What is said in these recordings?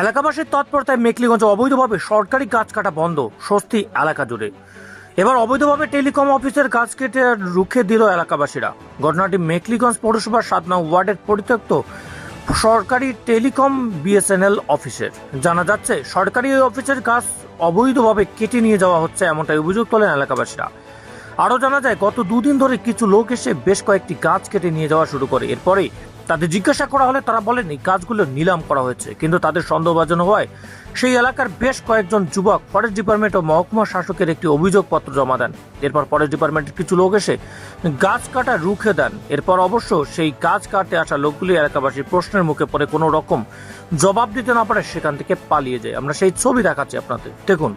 এলাকাবাসীর তৎপরতায় মেকলিগঞ্জ অবৈধভাবে সরকারি গাছ কাটা বন্ধ, স্বস্তি এলাকা জুড়ে। এবার অবৈধভাবে টেলিকম অফিসের গাছ কেটে রুখে দিল এলাকাবাসীরা। ঘটনাটি মেকলিগঞ্জ পৌরসভার সাত নং ওয়ার্ডের পরিত্যক্ত সরকারি টেলিকম বিএসএনএল অফিসের। জানা যাচ্ছে, সরকারি ওই অফিসের গাছ অবৈধভাবে কেটে নিয়ে যাওয়া হচ্ছে এমনটাই অভিযোগ তোলেন এলাকাবাসীরা। আরও জানা যায়, গত দুদিন ধরে কিছু লোক এসে বেশ কয়েকটি গাছ কেটে নিয়ে যাওয়া শুরু করে। এরপরেই তাদের জিজ্ঞাসা করা হলে তারা বলেন, এই গাছগুলো নিলাম করা হয়েছে, কিন্তু তাদের সন্দেহভাজন হওয়ায় সেই এলাকার বেশ কয়েকজন যুবক ফরেস্ট ডিপার্টমেন্ট ও মহকুমা শাসকের একটি অভিযোগপত্র জমা দেন। এরপর ফরেস্ট ডিপার্টমেন্টের কিছু লোক এসে গাছ কাটা রুখে দেন। এরপর অবশ্য সেই গাছ কাটতে আসা লোকগুলি এলাকাবাসীর প্রশ্নের মুখে পড়ে কোনো রকম জবাব দিতে না পারে, সেখান থেকে পালিয়ে যায়। আমরা সেই ছবি দেখাচ্ছি আপনাদের। দেখুন,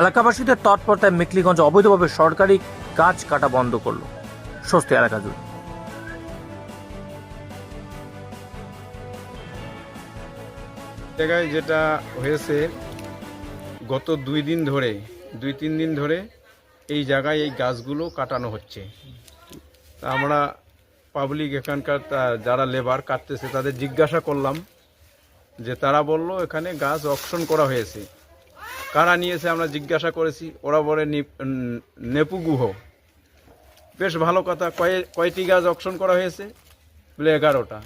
এলাকাবাসীদের তৎপরতায় মেকলিগঞ্জ অবৈধভাবে সরকারি গাছ কাটা বন্ধ করল। স্বস্তি এলাকা জুড়ে। জায়গায় যেটা হয়েছে, গত দুই দিন ধরে, দুই তিন দিন ধরে এই জায়গায় এই গাছগুলো কাটানো হচ্ছে। আমরা পাবলিক এখানকার যারা লেবার কাটতেছে তাদের জিজ্ঞাসা করলাম যে তারা বলল এখানে গাছ অকশন করা হয়েছে। কারা নিয়েছে আমরা জিজ্ঞাসা করেছি, ওরা বলে নিপ- নেপু গুহ। বেশ ভালো কথা, কয়ে কয়টি গাছ অকশন করা হয়েছে? বলে এগারোটা।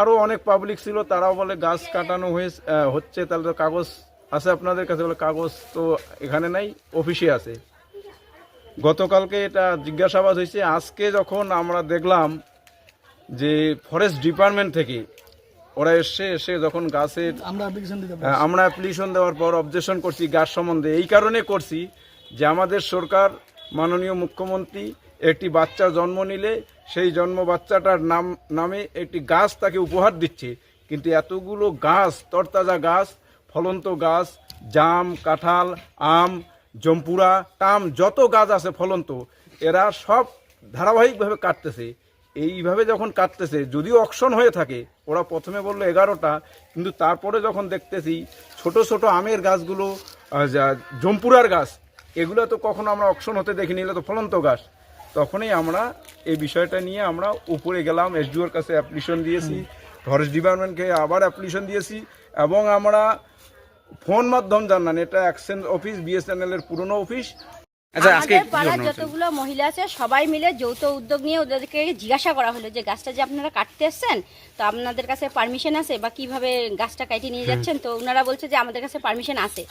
আরও অনেক পাবলিক ছিল তারাও বলে গাছ কাটানো হয়েছে হচ্ছে তাহলে তো কাগজ আছে আপনাদের কাছে বলে কাগজ তো এখানে নাই অফিসে আছে। গতকালকে এটা জিজ্ঞাসাবাদ হয়েছে আজকে যখন আমরা দেখলাম যে ফরেস্ট ডিপার্টমেন্ট থেকে ওরা এসে এসে যখন গাছের হ্যাঁ, আমরা অ্যাপ্লিকেশন দেওয়ার পর অবজেকশন করছি গাছ সম্বন্ধে। এই কারণে করছি যে আমাদের সরকার মাননীয় মুখ্যমন্ত্রী একটি বাচ্চা জন্ম নিলে সেই জন্ম বাচ্চাটার নাম, নামে একটি গাছ তাকে উপহার দিচ্ছে। কিন্তু এতগুলো গাছ, তরতাজা গাছ, ফলন্ত গাছ, জাম, কাঁঠাল, আম, জম্পুরা, টাম, যত গাছ আছে ফলন্ত, এরা সব ধারাবাহিকভাবে কাটতেছে। এইভাবে যখন কাটতেছে, যদিও অকশন হয়ে থাকে, ওরা প্রথমে বলল এগারোটা, কিন্তু তারপরে যখন দেখতেছি ছোট ছোট আমের গাছগুলো জম্পুরার গাছ, এগুলো তো কখনো আমরা অকশন হতে দেখিনি, এগুলো তো ফলন্ত গাছ। তখনই আমরা এই বিষয়টা নিয়ে আমরা উপরে গেলাম এসডিওর কাছে অ্যাপ্লিকেশন দিয়েছি ফরেস্ট ডিপার্টমেন্টকে আবার অ্যাপ্লিকেশন দিয়েছি এবং আমরা ফোন মাধ্যম জানান এটা অ্যাকসেন্স অফিস বিএসএনএল এর পুরনো অফিস আচ্ছা আজকে আমাদের পাড়ার যতগুলো মহিলা আছে সবাই মিলে যৌথ উদ্যোগ নিয়ে ওদেরকে জিজ্ঞাসা করা হলো যে গাছটা যে আপনারা কাটতে এসছেন তো আপনাদের কাছে পারমিশন আছে বা কীভাবে গাছটা কাটে নিয়ে যাচ্ছেন? তো ওনারা বলছে যে আমাদের কাছে পারমিশন আছে।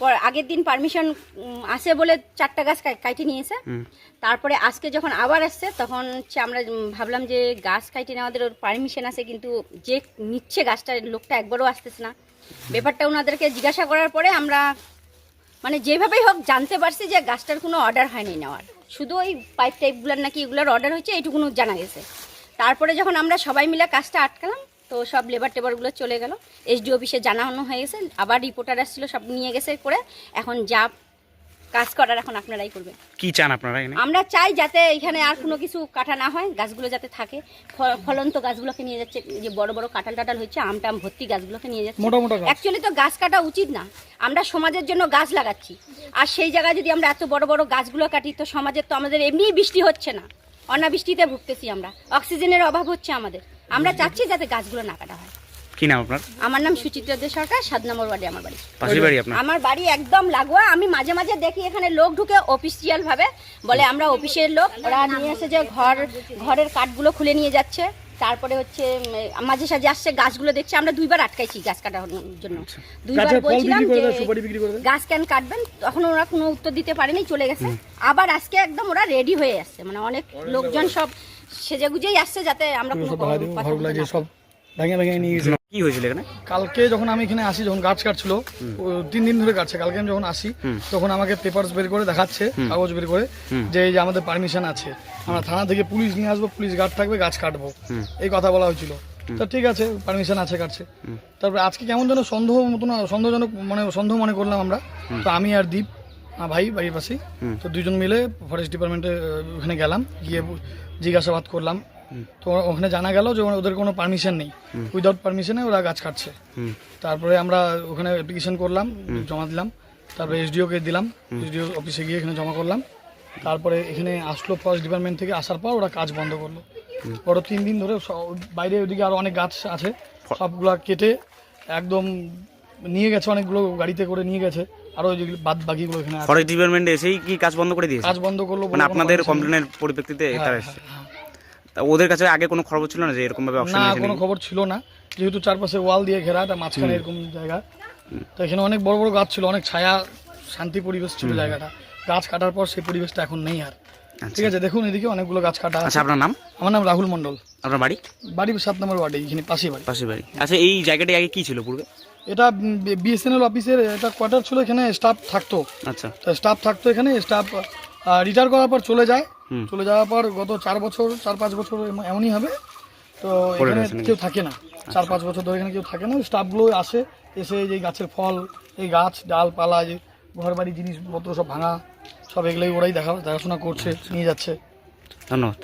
পর আগের দিন পারমিশন আছে বলে চারটা গাছ কাইটে নিয়েছে। তারপরে আজকে যখন আবার আসছে তখন হচ্ছে আমরা ভাবলাম যে গাছ কাইটে নেওয়াদের ওর পারমিশন আছে কিন্তু যে নিচ্ছে গাছটা লোকটা একবারও আসতেছে না। ব্যাপারটা ওনাদেরকে জিজ্ঞাসা করার পরে আমরা মানে যেভাবেই হোক জানতে পারছি যে গাছটার কোনো অর্ডার হয়নি নেওয়ার। শুধু ওই পাইপ টাইপগুলোর নাকি এগুলোর অর্ডার হয়েছে এইটুকুনো জানা গেছে। তারপরে যখন আমরা সবাই মিলে কাজটা আটকালাম তো সব লেবার টেবারগুলো চলে গেল। এসডি অফিসে জানানো হয়ে গেছে আবার রিপোর্টার আসছিল সব নিয়ে গেছে করে। এখন যা কাজ করার এখন আপনারাই করবেন। কি চান আপনারা আমরা চাই যাতে এখানে আর কোনো কিছু কাটা না হয় গাছগুলো যাতে থাকে। ফ- ফলন্ত গাছগুলোকে নিয়ে যাচ্ছে যে বড় বড় কাঁঠাল টাটাল হচ্ছে আম টাম ভর্তি গাছগুলোকে নিয়ে যাচ্ছে। অ্যাকচুয়ালি তো গাছ কাটা উচিত না। আমরা সমাজের জন্য গাছ লাগাচ্ছি। আর সেই জায়গায় যদি আমরা এত বড় বড় গাছগুলো কাটি তো সমাজের তো আমাদের এমনিই বৃষ্টি হচ্ছে না। অনাবৃষ্টিতে ভুগতেছি আমরা। অক্সিজেনের অভাব হচ্ছে আমাদের। আমরা চাচ্ছি যাতে গাছগুলো না কাটা হয়। কি নাম আপনার? আমার নাম সুচিত্রা দে সরকার সাত নম্বর ওয়ার্ডে আমার বাড়ি। পাশের বাড়ি আপনার? আমার বাড়ি একদম লাগোয়া আমি মাঝে মাঝে দেখি এখানে লোক ঢুকে অফিসিয়াল ভাবে বলে আমরা অফিসের লোক। ওরা নিয়ে এসে যে ঘর ঘরের কাঠগুলো খুলে নিয়ে যাচ্ছে। তারপরে হচ্ছে মাঝে সাঝে আসছে গাছগুলো দেখছে। আমরা দুইবার আটকাইছি গাছ কাটার জন্য। দুইবার বলছিলাম যে দেয়, সুপারি বিক্রি করে দেয়। গাছ কেন কাটবেন? তখন ওরা কোনো উত্তর দিতে পারেনি চলে গেছে। আবার আজকে একদম ওরা রেডি হয়ে আসছে। মানে অনেক লোকজন সব সেজে গুজেই আসছে যাতে আমরা কোনো সব ভাড়া দিব কথা ঘরগুলো বলতে যে না। সব ভেঙে ভেঙে নিয়ে গেছে। কি হয়েছিল এখানে? কালকে যখন আমি এখানে আসি যখন গাছ কাটছিল ও তিন দিন ধরে কাটছে। কালকে আমি যখন আসি তখন আমাকে পেপারস বের করে দেখাচ্ছে কাগজ বের করে যে এই যে আমাদের পারমিশন আছে আমরা থানা থেকে পুলিশ নিয়ে আসব পুলিশ গার্ড থাকবে গাছ কাটবো। এই কথা বলা হয়েছিল। তো ঠিক আছে পারমিশন আছে কাটছে। তারপরে আজকে কেমন যেন সন্দেহ মতন সন্দেহজনক মানে সন্দেহ মনে করলাম আমরা। তো আমি আর দীপ ভাই বাড়ির পাশেই। তো দুজন মিলে ফরেস্ট ডিপার্টমেন্টে ওখানে গেলাম গিয়ে জিজ্ঞাসাবাদ করলাম। তো ওখানে জানা গেল যে ওদের কোনো পারমিশন নেই। উইদাউট পারমিশনে ওরা গাছ কাটছে। তারপরে আমরা ওখানে অ্যাপ্লিকেশন করলাম জমা দিলাম। তারপরে এসডিওকে দিলাম। এসডিও অফিসে গিয়ে এখানে জমা করলাম। তারপরে এখানে আসলো ফরেস্ট ডিপার্টমেন্ট থেকে আসার পর ওরা কাজ বন্ধ করল। বড় তিন দিন ধরে বাইরে ওইদিকে আরও অনেক গাছ আছে। সবগুলা কেটে একদম নিয়ে গেছে অনেকগুলো গাড়িতে করে নিয়ে গেছে। আরও যেগুলো বাদ বাকিগুলো এখানে আছে। ফরেস্ট ডিপার্টমেন্ট এসেই কি কাজ বন্ধ করে দিয়েছে? কাজ বন্ধ করল বলে মানে কোনো আপনাদের permission নেই। কমপ্লেনের পরিপ্রেক্ষিতে এটা হ্যাঁ, এসেছে। হ্যাঁ, তা ওদের কাছে আগে কোনো খবর ছিল না যে এরকম ভাবে না কোনো খবর ছিল না। যেহেতু চারপাশে ওয়াল দিয়ে ঘেরা এটা মাঝখানে এরকম জায়গা। তো এখানে অনেক বড় বড় গাছ ছিল অনেক ছায়া শান্তি পরিবেশ ছিল জায়গাটা। গাছ কাটার পর সেই পরিবেশটা এখন নেই আর। ঠিক আছে দেখুন এদিকে অনেকগুলো গাছ কাটা আছে। আচ্ছা আপনার নাম? আমার নাম রাহুল মন্ডল আপনার বাড়ি? বাড়ি সাত নম্বর ওয়ার্ডে এখানে পাশে বাড়ি। পাশে বাড়ি। আচ্ছা এই জায়গাটি আগে কি ছিল পূর্বে? এটা বিএসএনএল অফিসের এটা কোয়ার্টার ছিল এখানে স্টাফ থাকতো। আচ্ছা। তো স্টাফ থাকতো এখানে স্টাফ রিটায়ার করার পর চলে যায়। চলে যাওয়ার পর গত চার বছর চার পাঁচ বছর এমনই হবে। তো এখানে কেউ থাকে না। চার পাঁচ বছর ধরে এখানে কেউ থাকে না। স্টাফগুলো আসে এসে এই যে গাছের ফল এই গাছ ডালপালা যে ঘর বাড়ি জিনিসপত্র সব ভাঙা সব এগুলোই ওরাই দেখা দেখাশোনা করছে নিয়ে যাচ্ছে। ধন্যবাদ।